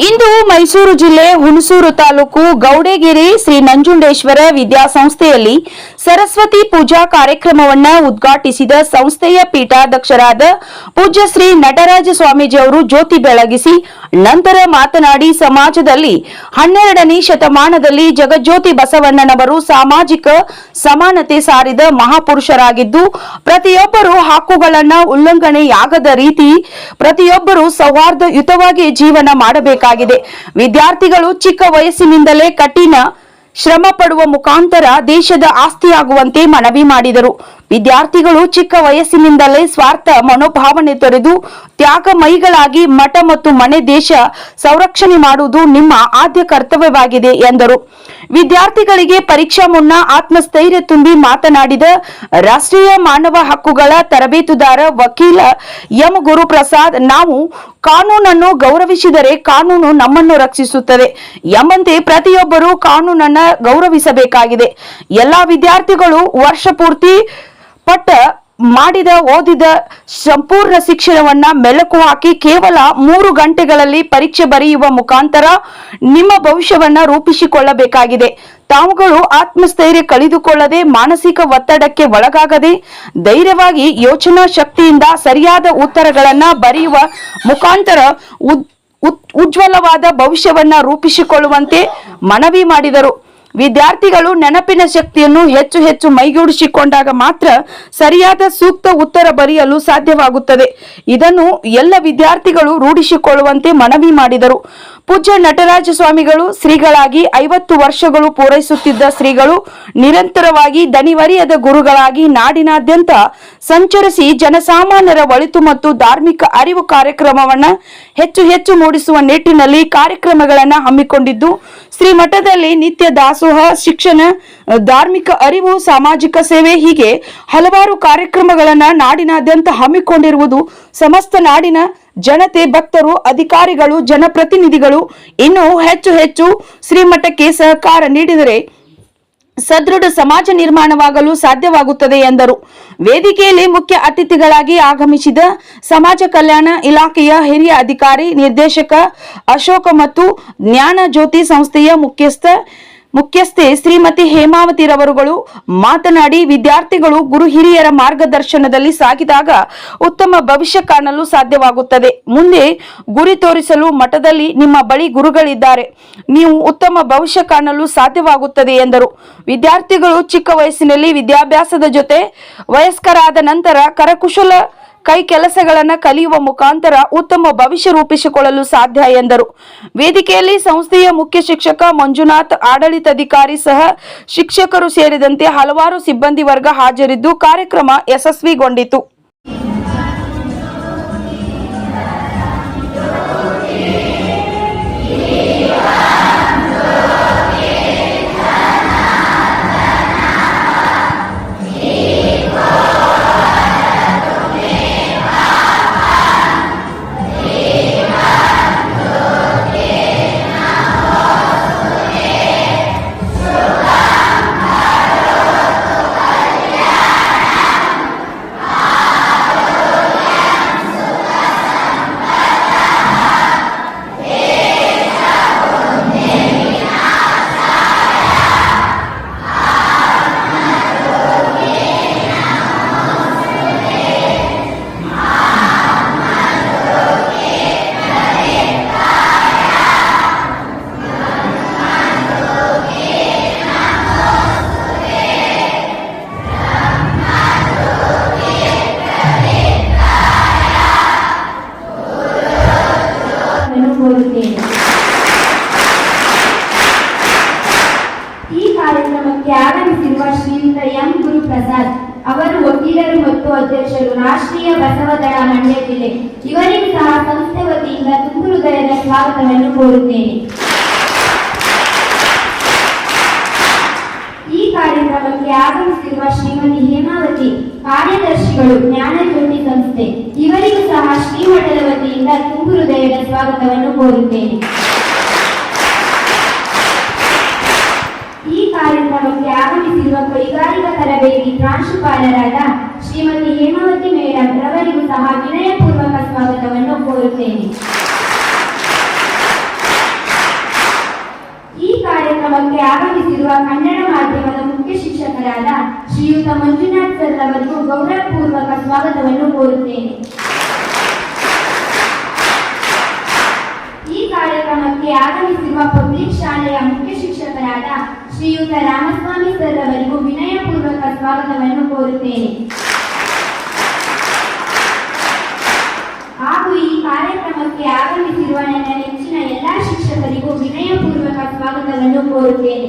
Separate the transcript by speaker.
Speaker 1: ಇಂದು ಮೈಸೂರು ಜಿಲ್ಲೆ ಹುಣಸೂರು ತಾಲೂಕು ಗೌಡೇಗಿರಿ ಶ್ರೀ ನಂಜುಂಡೇಶ್ವರ ವಿದ್ಯಾಸಂಸ್ಥೆಯಲ್ಲಿ ಸರಸ್ವತಿ ಪೂಜಾ ಕಾರ್ಯಕ್ರಮವನ್ನ ಉದ್ಘಾಟಿಸಿದ ಸಂಸ್ಥೆಯ ಪೀಠಾಧ್ಯಕ್ಷರಾದ ಪೂಜ್ಯ ಶ್ರೀ ನಟರಾಜ ಸ್ವಾಮೀಜಿ ಅವರು ಜ್ಯೋತಿ ಬೆಳಗಿಸಿ ನಂತರ ಮಾತನಾಡಿ ಸಮಾಜದಲ್ಲಿ ಹನ್ನೆರಡನೇ ಶತಮಾನದಲ್ಲಿ ಜಗಜ್ಯೋತಿ ಬಸವಣ್ಣನವರು ಸಾಮಾಜಿಕ ಸಮಾನತೆ ಸಾರಿದ ಮಹಾಪುರುಷರಾಗಿದ್ದು, ಪ್ರತಿಯೊಬ್ಬರು ಹಕ್ಕುಗಳನ್ನು ಉಲ್ಲಂಘನೆಯಾಗದ ರೀತಿ ಪ್ರತಿಯೊಬ್ಬರು ಸೌಹಾರ್ದಯುತವಾಗಿ ಜೀವನ ಮಾಡಬೇಕಾಗಿದೆ ವಿದ್ಯಾರ್ಥಿಗಳು ಚಿಕ್ಕ ವಯಸ್ಸಿನಿಂದಲೇ ಕಠಿಣ ಶ್ರಮ ಪಡುವ ಮುಖಾಂತರ ದೇಶದ ಆಸ್ತಿಯಾಗುವಂತೆ ಮನವಿ ಮಾಡಿದರು. ವಿದ್ಯಾರ್ಥಿಗಳು ಚಿಕ್ಕ ವಯಸ್ಸಿನಿಂದಲೇ ಸ್ವಾರ್ಥ ಮನೋಭಾವನೆ ತೊರೆದು ತ್ಯಾಗ ಮೈಗಳಾಗಿ ಮಠ ಮತ್ತು ಮನೆ ದೇಶ ಸಂರಕ್ಷಣೆ ಮಾಡುವುದು ನಿಮ್ಮ ಆದ್ಯ ಕರ್ತವ್ಯವಾಗಿದೆ, ಎಂದರು. ವಿದ್ಯಾರ್ಥಿಗಳಿಗೆ ಪರೀಕ್ಷಾ ಮುನ್ನ ಆತ್ಮಸ್ಥೈರ್ಯ ತುಂಬಿ ಮಾತನಾಡಿದ ರಾಷ್ಟ್ರೀಯ ಮಾನವ ಹಕ್ಕುಗಳ ತರಬೇತುದಾರ ವಕೀಲ ಎಂ. ಗುರುಪ್ರಸಾದ್, ನಾವು ಕಾನೂನನ್ನು ಗೌರವಿಸಿದರೆ ಕಾನೂನು ನಮ್ಮನ್ನು ರಕ್ಷಿಸುತ್ತದೆ ಎಂಬಂತೆ ಪ್ರತಿಯೊಬ್ಬರೂ ಕಾನೂನನ್ನ ಗೌರವಿಸಬೇಕಾಗಿದೆ. ಎಲ್ಲಾ ವಿದ್ಯಾರ್ಥಿಗಳು ವರ್ಷ ಪೂರ್ತಿ ಪಟ್ಟ ಮಾಡಿದ, ಓದಿದ ಸಂಪೂರ್ಣ ಶಿಕ್ಷಣವನ್ನ ಮೆಲುಕು ಹಾಕಿ ಕೇವಲ ಮೂರು ಗಂಟೆಗಳಲ್ಲಿ ಪರೀಕ್ಷೆ ಬರೆಯುವ ಮುಖಾಂತರ ನಿಮ್ಮ ಭವಿಷ್ಯವನ್ನ ರೂಪಿಸಿಕೊಳ್ಳಬೇಕಾಗಿದೆ. ತಾವುಗಳು ಆತ್ಮಸ್ಥೈರ್ಯ ಕಳೆದುಕೊಳ್ಳದೆ ಮಾನಸಿಕ ಒತ್ತಡಕ್ಕೆ ಒಳಗಾಗದೆ ಧೈರ್ಯವಾಗಿ ಯೋಚನಾ ಶಕ್ತಿಯಿಂದ ಸರಿಯಾದ ಉತ್ತರಗಳನ್ನ ಬರೆಯುವ ಮುಖಾಂತರ ಉಜ್ವಲವಾದ ಭವಿಷ್ಯವನ್ನ ರೂಪಿಸಿಕೊಳ್ಳುವಂತೆ ಮನವಿ ಮಾಡಿದರು. ವಿದ್ಯಾರ್ಥಿಗಳು ನೆನಪಿನ ಶಕ್ತಿಯನ್ನು ಹೆಚ್ಚು ಹೆಚ್ಚು ಮೈಗೂಡಿಸಿಕೊಂಡಾಗ ಮಾತ್ರ ಸರಿಯಾದ ಸೂಕ್ತ ಉತ್ತರ ಬರೆಯಲು ಸಾಧ್ಯವಾಗುತ್ತದೆ. ಇದನ್ನು ಎಲ್ಲ ವಿದ್ಯಾರ್ಥಿಗಳು ರೂಢಿಸಿಕೊಳ್ಳುವಂತೆ ಮನವಿ ಮಾಡಿದರು. ಪೂಜ್ಯ ನಟರಾಜ ಸ್ವಾಮಿಗಳು ಶ್ರೀಗಳಾಗಿ ಐವತ್ತು ವರ್ಷಗಳು ಪೂರೈಸುತ್ತಿದ್ದ ಶ್ರೀಗಳು ನಿರಂತರವಾಗಿ ದನಿವರಿಯದ ಗುರುಗಳಾಗಿ ನಾಡಿನಾದ್ಯಂತ ಸಂಚರಿಸಿ ಜನಸಾಮಾನ್ಯರ ಒಳಿತು ಮತ್ತು ಧಾರ್ಮಿಕ ಅರಿವು ಕಾರ್ಯಕ್ರಮವನ್ನು ಹೆಚ್ಚು ಹೆಚ್ಚು ಮೂಡಿಸುವ ನಿಟ್ಟಿನಲ್ಲಿ ಕಾರ್ಯಕ್ರಮಗಳನ್ನು ಹಮ್ಮಿಕೊಂಡಿದ್ದು ಶ್ರೀ ಮಠದಲ್ಲಿ ನಿತ್ಯ ದಾಸೋಹ, ಶಿಕ್ಷಣ, ಧಾರ್ಮಿಕ ಅರಿವು, ಸಾಮಾಜಿಕ ಸೇವೆ ಹೀಗೆ ಹಲವಾರು ಕಾರ್ಯಕ್ರಮಗಳನ್ನು ನಾಡಿನಾದ್ಯಂತ ಹಮ್ಮಿಕೊಂಡಿರುವುದು ಸಮಸ್ತ ನಾಡಿನ ಜನತೆ ಭಕ್ತರು, ಅಧಿಕಾರಿಗಳು, ಜನಪ್ರತಿನಿಧಿಗಳು ಇನ್ನೂ ಹೆಚ್ಚು ಹೆಚ್ಚು ಶ್ರೀಮಠಕ್ಕೆ ಸಹಕಾರ ನೀಡಿದರೆ ಸದೃಢ ಸಮಾಜ ನಿರ್ಮಾಣವಾಗಲು ಸಾಧ್ಯವಾಗುತ್ತದೆ ಎಂದರು. ವೇದಿಕೆಯಲ್ಲಿ ಮುಖ್ಯ ಅತಿಥಿಗಳಾಗಿ ಆಗಮಿಸಿದ ಸಮಾಜ ಕಲ್ಯಾಣ ಇಲಾಖೆಯ ಹಿರಿಯ ಅಧಿಕಾರಿ, ನಿರ್ದೇಶಕ ಅಶೋಕ ಮತ್ತು ಜ್ಞಾನ ಜ್ಯೋತಿ ಸಂಸ್ಥೆಯ ಮುಖ್ಯಸ್ಥ ಮುಖ್ಯಸ್ಥೆ ಶ್ರೀಮತಿ ಹೇಮಾವತಿ ರವರುಗಳು ಮಾತನಾಡಿ ವಿದ್ಯಾರ್ಥಿಗಳು ಗುರು ಹಿರಿಯರ ಮಾರ್ಗದರ್ಶನದಲ್ಲಿ ಸಾಗಿದಾಗ ಉತ್ತಮ ಭವಿಷ್ಯ ಕಾಣಲು ಸಾಧ್ಯವಾಗುತ್ತದೆ. ಮುಂದೆ ಗುರಿ ತೋರಿಸಲು ಮಠದಲ್ಲಿ ನಿಮ್ಮ ಬಳಿ ಗುರುಗಳಿದ್ದಾರೆ. ನೀವು ಉತ್ತಮ ಭವಿಷ್ಯ ಕಾಣಲು ಸಾಧ್ಯವಾಗುತ್ತದೆ ಎಂದರು. ವಿದ್ಯಾರ್ಥಿಗಳು ಚಿಕ್ಕ ವಯಸ್ಸಿನಲ್ಲಿ ವಿದ್ಯಾಭ್ಯಾಸದ ಜೊತೆ ವಯಸ್ಕರಾದ ನಂತರ ಕರಕುಶಲ ಕೈ ಕೆಲಸಗಳನ್ನು ಕಲಿಯುವ ಮುಖಾಂತರ ಉತ್ತಮ ಭವಿಷ್ಯ ರೂಪಿಸಿಕೊಳ್ಳಲು ಸಾಧ್ಯ ಎಂದರು. ವೇದಿಕೆಯಲ್ಲಿ ಸಂಸ್ಥೆಯ ಮುಖ್ಯ ಶಿಕ್ಷಕ ಮಂಜುನಾಥ್, ಆಡಳಿತಾಧಿಕಾರಿ ಸಹ ಶಿಕ್ಷಕರು ಸೇರಿದಂತೆ ಹಲವಾರು ಸಿಬ್ಬಂದಿ ವರ್ಗ ಹಾಜರಿದ್ದು ಕಾರ್ಯಕ್ರಮ ಯಶಸ್ವಿಗೊಂಡಿತು.
Speaker 2: ಕಾರ್ಯಕ್ರಮಕ್ಕೆ ಆಗಮಿಸಿರುವ ಶ್ರೀಯುತ ಎಂ. ಗುರುಪ್ರಸಾದ್ ಅವರು ವಕೀಲರು ಮತ್ತು ಅಧ್ಯಕ್ಷರು, ರಾಷ್ಟ್ರೀಯ ಬಸವದಳ ಮಂಡ್ಯ ಜಿಲ್ಲೆ ಇವರಿಗೂ ಸಹ ಸಂಸ್ಥೆ ವತಿಯಿಂದ ತುಂಬು ಹೃದಯದ ಸ್ವಾಗತವನ್ನು ಕೋರುತ್ತೇನೆ. ಈ ಕಾರ್ಯಕ್ರಮಕ್ಕೆ ಆಗಮಿಸಿರುವ ಶ್ರೀಮತಿ ಹೇಮಾವತಿ, ಕಾರ್ಯದರ್ಶಿಗಳು, ಜ್ಞಾನಜ್ಯೋತಿ ಸಂಸ್ಥೆ, ಇವರಿಗೂ ಸಹ ಶ್ರೀಮಠದ ವತಿಯಿಂದ ತುಂಬು ಹೃದಯದ ಸ್ವಾಗತವನ್ನು ಕೋರುತ್ತೇನೆ. ಆಗಮಿಸಿರುವ ಕೈಗಾರಿಕಾ ತರಬೇತಿ ಪ್ರಾಂಶುಪಾಲರಾದ ಶ್ರೀಮತಿ ಹೇಮಾವತಿ ಮೇಡಮ್ ರವರಿಗೂ ಸಹ ವಿನಯಪೂರ್ವಕ ಸ್ವಾಗತವನ್ನು ಕೋರುತ್ತೇನೆ. ಈ ಕಾರ್ಯಕ್ರಮಕ್ಕೆ ಆಗಮಿಸಿರುವ ಕನ್ನಡ ಮಾಧ್ಯಮದ ಮುಖ್ಯ ಶಿಕ್ಷಕರಾದ ಶ್ರೀಯುತ ಮಂಜುನಾಥ್ ಸರ್ ಅವರಿಗೂ ಗೌರವಪೂರ್ವಕ ಸ್ವಾಗತವನ್ನು ಕೋರುತ್ತೇನೆ. ಈ ಕಾರ್ಯಕ್ರಮಕ್ಕೆ ಆಗಮಿಸಿರುವ ಪಬ್ಲಿಕ್ ಶಾಲೆಯ ಮುಖ್ಯ ಶಿಕ್ಷಕರಾದ ಶ್ರೀಯುತ ರಾಮಸ್ವಾಮಿ ಸರ್ ಅವರಿಗೂ ವಿನಯಪೂರ್ವಕ ಸ್ವಾಗತವನ್ನು ಕೋರುತ್ತೇನೆ. ಹಾಗೂ ಈ ಕಾರ್ಯಕ್ರಮಕ್ಕೆ ಆಗಮಿಸಿರುವ ನನ್ನ ನೆಚ್ಚಿನ ಎಲ್ಲಾ ಶಿಕ್ಷಕರಿಗೂ ವಿನಯಪೂರ್ವಕ ಸ್ವಾಗತವನ್ನು ಕೋರುತ್ತೇನೆ.